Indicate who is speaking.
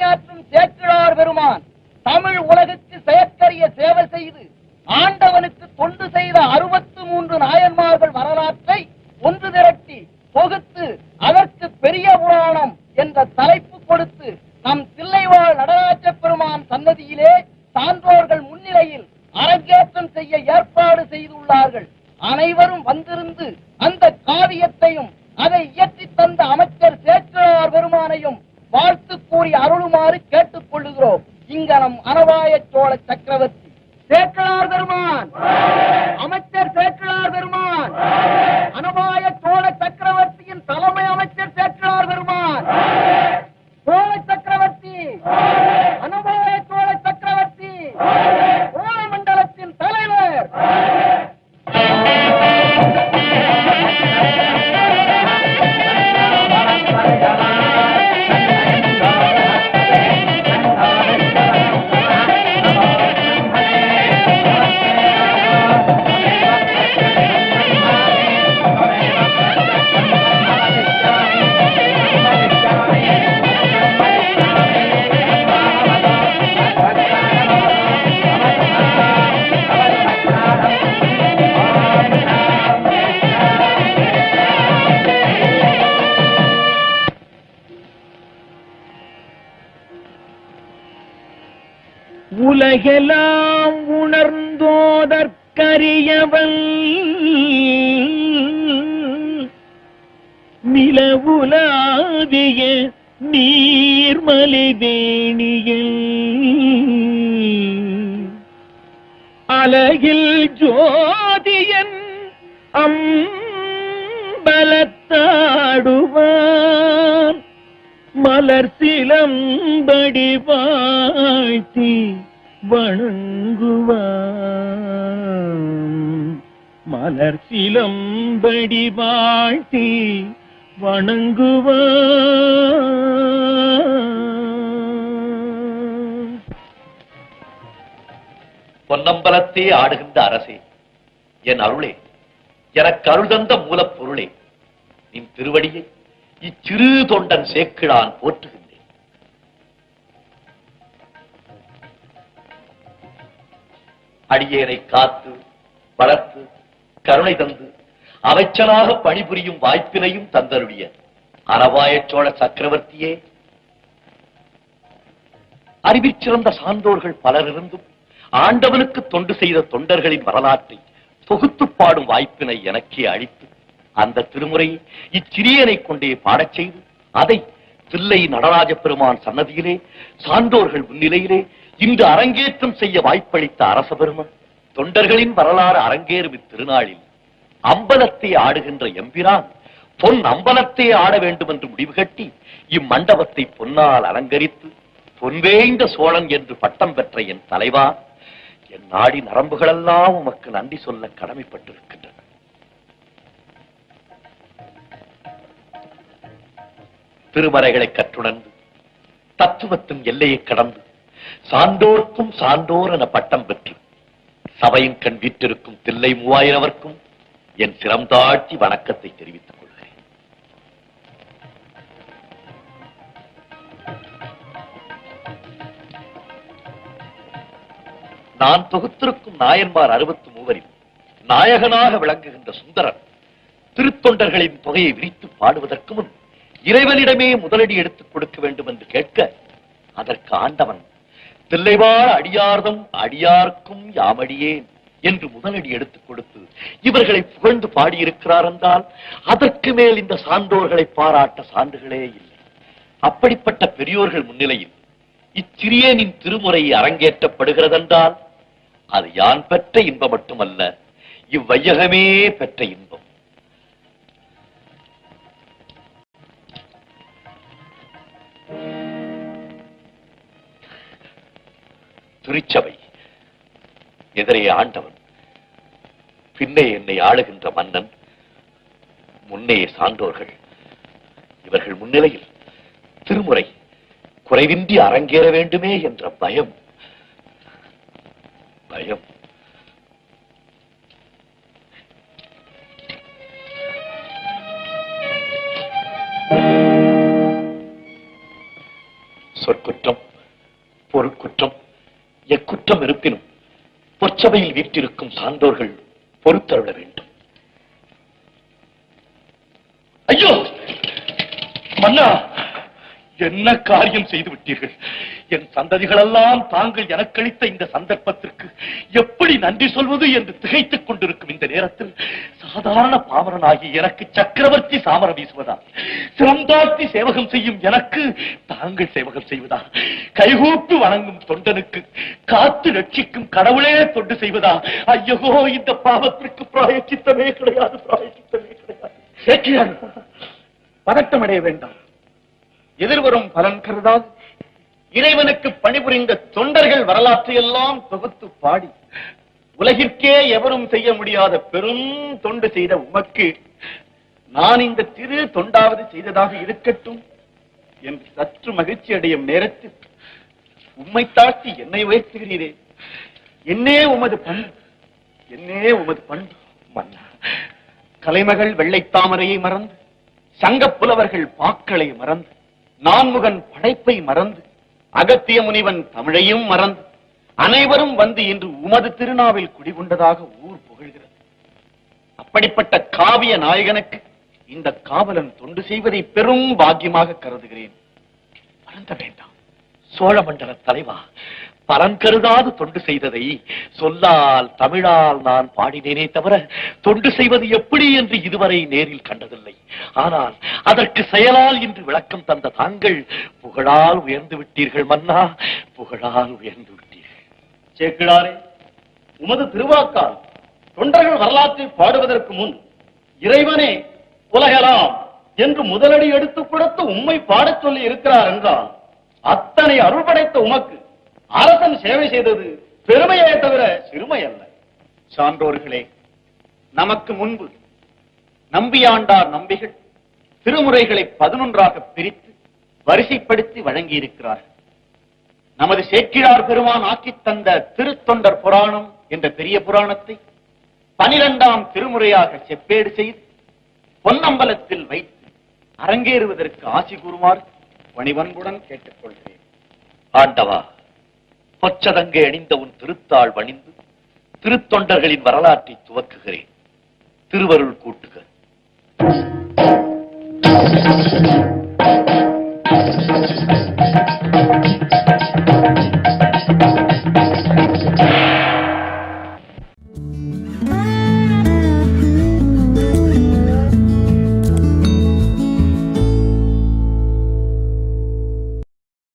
Speaker 1: பணியாற்றும் சேக்கிழார் பெருமான். தமிழ் உலக செயற்கரிய சேவை செய்து ஆண்டவனுக்கு தொண்டு செய்த அறுபத்து மூன்று நாயன்மார்கள் வரலாற்றை ஒன்று திரட்டி தொகுத்து அதற்கு பெரிய புராணம் என்ற தலைப்பு கொடுத்து நம் தில்லைவாழ் நடராஜ பெருமான் சன்னதியிலே சான்றோர்கள் முன்னிலையில் அரங்கேற்றம் செய்ய ஏற்பாடு செய்துள்ளார்கள் அனைவரும் வந்திருந்து அந்த காவியத்தையும் அதை இயற்றி தந்த அமைச்சர் சேக்கிழார் பெருமானையும் வாழ்த்து கூறி அருளுமாறு கேட்டுக் இங்கனம் அறவாய சோழ சக்கரவர்த்தி. சேக்கலார் பெருமான் அமைச்சர் சேக்கலார் பெருமான் அனபாய சோழ சக்கரவர்த்தியின் தலைமை அமைச்சர் சேக்கலார் பெருமான் சோழ சக்கரவர்த்தி.
Speaker 2: உலகெலாம் உணர்ந்தோதற்கரியவன் நிலவுலாவிய நீர்மலை வேணியில் அலகில் ஜோதியன் அம்பலத்தாடுவான். மலர் சிலம்படி வாழ்த்தி வணங்குவான் மலர் சிலம்படி வாழ்த்தி வணங்குவான்
Speaker 3: பொன்னம்பலத்தே ஆடுகின்ற அரசே என் அருளே எனக்கு அருள் தந்த மூலப்பொருளே நின் திருவடியை இச்சிறு தொண்டன் சேக்கிழான் போற்றுகிறேன். அடியேனை காத்து வளர்த்து கருணை தந்து அமைச்சராக பணிபுரியும் வாய்ப்பினையும் தந்தருடைய அறவாயச்சோழ சக்கரவர்த்தியே. அறிவிச்சிறந்த சான்றோர்கள் பலர் இருந்தும் ஆண்டவனுக்கு தொண்டு செய்த தொண்டர்களின் வரலாற்றை தொகுத்து பாடும் வாய்ப்பினை எனக்கே அளித்து அந்த திருமுறையை இச்சிறியனை கொண்டே பாடச் செய்து அதை தில்லை நடராஜ பெருமான் சன்னதியிலே சான்றோர்கள் முன்னிலையிலே இன்று அரங்கேற்றம் செய்ய வாய்ப்பளித்த அரச பெருமன் தொண்டர்களின் வரலாறு அரங்கேறும் இத்திருநாளில் அம்பலத்தை ஆடுகின்ற எம்பிரான் பொன் அம்பலத்தை ஆட வேண்டும் என்று முடிவு கட்டி இம்மண்டபத்தை பொன்னால் அலங்கரித்து பொன்வேய்ந்த சோழன் என்று பட்டம் பெற்ற என் தலைவா என் நாடி நரம்புகளெல்லாம் உமக்கு நன்றி சொல்ல கடமைப்பட்டிருக்கின்றன. திருமறைகளை கற்றுணர்ந்து தத்துவத்தின் எல்லையை கடந்து சான்றோர்க்கும் சான்றோர் என பட்டம் பெற்று சபையின் கண் வீற்றிருக்கும் தில்லை மூவாயிரவர்க்கும் என் சிரம் வணக்கத்தை தெரிவித்துக் கொள்கிறேன். நான் தொகுத்திருக்கும் நாயன்மார் அறுபத்து மூவரில் நாயகனாக விளங்குகின்ற சுந்தரன் திருத்தொண்டர்களின் தொகையை விரித்து பாடுவதற்கு முன் இறைவனிடமே முதலடி எடுத்துக் கொடுக்க வேண்டும் என்று கேட்க அதற்கு ஆண்டவன் தில்லைவாழ் அடியார்தம் அடியார்க்கும் யாமடியேன் என்று முதலடி எடுத்துக் கொடுத்து இவர்களை புகழ்ந்து பாடியிருக்கிறார் என்றால் அதற்கு மேல் இந்த சான்றோர்களை பாராட்ட சான்றுகளே இல்லை. அப்படிப்பட்ட பெரியோர்கள் முன்னிலையில் இச்சிறியனின் திருமுறை அரங்கேற்றப்படுகிறதென்றால் அது யான் பெற்ற இன்பம் மட்டுமல்ல இவ்வையகமே பெற்ற இன்பம். துரிச்சவை. எதிரே ஆண்டவன். பின்னே என்னை ஆளுகின்ற மன்னன். முன்னே சான்றோர்கள். இவர்கள் முன்னிலையில் திருமுறை குறைவின்றி அரங்கேற வேண்டுமே என்ற பயம். பயம். சபையில் வீற்றிருக்கும் சான்றோர்கள் பொறுத்தருள வேண்டும். ஐயோ! மன்னா என்ன காரியம் செய்து விட்டீர்கள்? என் சந்ததிகளெல்லாம் தாங்கள் எனக்களித்த இந்த சந்தர்ப்பத்திற்கு எப்படி நன்றி சொல்வது என்று திகைத்துக் கொண்டிருக்கும் இந்த நேரத்தில் சாதாரண பாமரனாகி எனக்கு சக்கரவர்த்தி சாமரம் வீசுவதா? சிறந்தாத்தி சேவகம் செய்யும் எனக்கு தாங்கள் சேவகம் செய்வதா? கைகூப்பி வணங்கும் தொண்டனுக்கு காத்து ரட்சிக்கும் கடவுளே தொண்டு செய்வதா? ஐயோ இந்த பாவத்திற்கு பிராயச்சித்தமே கிடையாது பிராயச்சித்தமே கிடையாது.
Speaker 4: பதட்டமடைய வேண்டாம். எதிர்வரும் பலன் கருதாது. இறைவனுக்கு பணிபுரிந்த தொண்டர்கள் வரலாற்றை எல்லாம் தொகுத்து பாடி உலகிற்கே எவரும் செய்ய முடியாத பெரும் தொண்டு செய்த உமக்கு நான் இந்த திரு தொண்டாவது செய்ததாக இருக்கட்டும் என்று சற்று மகிழ்ச்சி அடையும் நேரத்தில் உம்மை தாழ்த்தி என்னை உயர்த்துகிறீரே. என்னே உமது பண்பு என்னே உமது பண்பு. மன்னா. கலைமகள் வெள்ளைத்தாமரையை மறந்து சங்கப் புலவர்கள் பாக்களை மறந்து நான்முகன் படைப்பை மறந்து அகத்திய முனிவன் தமிழையும் மறந்து அனைவரும் வந்து இன்று உமது திருநாவில் குடிகொண்டதாக ஊர் புகழ்கிறது. அப்படிப்பட்ட காவிய நாயகனுக்கு இந்த காவலன் தொண்டு செய்வதை பெரும் பாக்கியமாக கருதுகிறேன். வருந்த வேண்டாம்.
Speaker 3: சோழ மண்டல தலைவா பலன் கருதாது தொண்டு செய்ததை சொல்லால் தமிழால் நான் பாடினேனே தவிர தொண்டு செய்வது எப்படி என்று இதுவரை நேரில் கண்டதில்லை. ஆனால் அதற்கு செயலால் இன்று விளக்கம் தந்த தாங்கள் புகழால் உயர்ந்து விட்டீர்கள் மன்னா புகழால் உயர்ந்து விட்டீர்கள்.
Speaker 4: சேக்கிழாரே உமது திருவாக்கால் தொண்டர்கள் வரலாற்றை பாடுவதற்கு முன் இறைவனே உலகலாம் என்று முதலடி எடுத்துக் கொடுத்து உம்மை பாடச் சொல்லி இருக்கிறார் என்றால் அத்தனை அருள் படைத்த உமக்கு அரசன் சேவை செய்தது பெருமையே தவிர சிறுமை அல்ல சான்றோர்களே நமக்கு முன்பு நம்பியாண்டார் நம்பிகள் திருமுறைகளை பதினொன்றாக பிரித்து வரிசைப்படுத்தி வழங்கியிருக்கிறார்கள். நமது சேக்கிழார் பெருமான் ஆக்கித் தந்த திருத்தொண்டர் புராணம் என்ற பெரிய புராணத்தை பனிரெண்டாம் திருமுறையாக செப்பேடு செய்து பொன்னம்பலத்தில் வைத்து அரங்கேறுவதற்கு ஆசி கூறுமாறு பணிவன்புடன் கேட்டுக்கொள்கிறேன்.
Speaker 3: ஆண்டவா பொச்சதங்கை அணிந்த உன் திருத்தாள் வணிந்து திருத்தொண்டர்களின் வரலாற்றை துவக்குகிறேன். திருவருள் கூட்டுக.